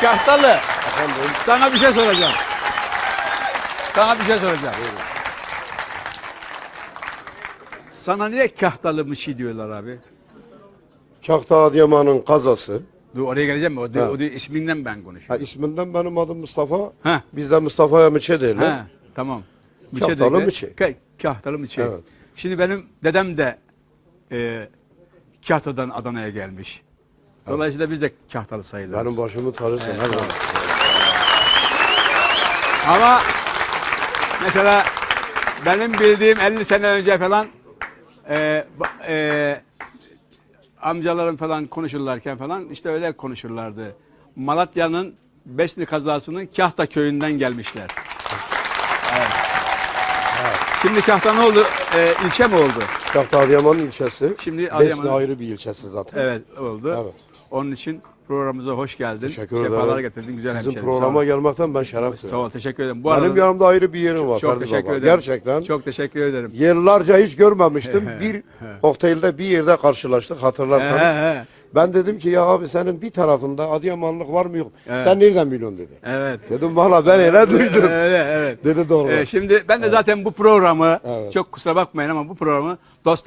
Kahtalı. Efendim, Sana bir şey soracağım. Sana bir şey soracağım. Sana niye kahtalı mışı diyorlar abi? Kahta Adıyaman'ın kazası. Dur oraya geleceğim mi? O, de, Ha. o de, isminden ben Ha, konuşuyorum. isminden benim adım Mustafa. Ha. Bizde Mustafa'ya Mıçe derler. Ha, tamam. Kahtalı dedi. mıçı. Ka- kahtalı mıçı. Evet. Şimdi benim dedem de e, Kahta'dan Adana'ya gelmiş. Dolayısıyla biz de kahtalı sayılırız. Benim başımı tanırsın. Evet, tamam. Ama mesela benim bildiğim 50 sene önce falan e, e, amcalarım falan konuşurlarken falan işte öyle konuşurlardı. Malatya'nın Besni kazasının Kahta köyünden gelmişler. Evet. Şimdi Kahta ne oldu? E, ilçe mi oldu? Kahta Adıyaman'ın ilçesi. Şimdi Besni Adıyaman'ın- ayrı bir ilçesi zaten. Evet oldu. Evet. Onun için programımıza hoş geldin. Teşekkür Sefalar ederim. getirdin güzel Sizin hemşerim. Sağ programa gelmekten ben şeref Sağ duyuyorum. ol teşekkür ederim. Bu Benim arada yanımda ayrı bir yerim var çok Ferdi teşekkür Baba. ederim. Gerçekten. Çok teşekkür ederim. Yıllarca hiç görmemiştim. bir kokteylde bir yerde karşılaştık hatırlarsanız. He, he. Ben dedim ki ya abi senin bir tarafında Adıyamanlık var mı yok? Evet. Sen nereden biliyorsun dedi. Evet. Dedim valla ben öyle duydum. Evet, evet. Dedi doğru. Ee, şimdi ben de zaten bu programı çok kusura bakmayın ama bu programı dost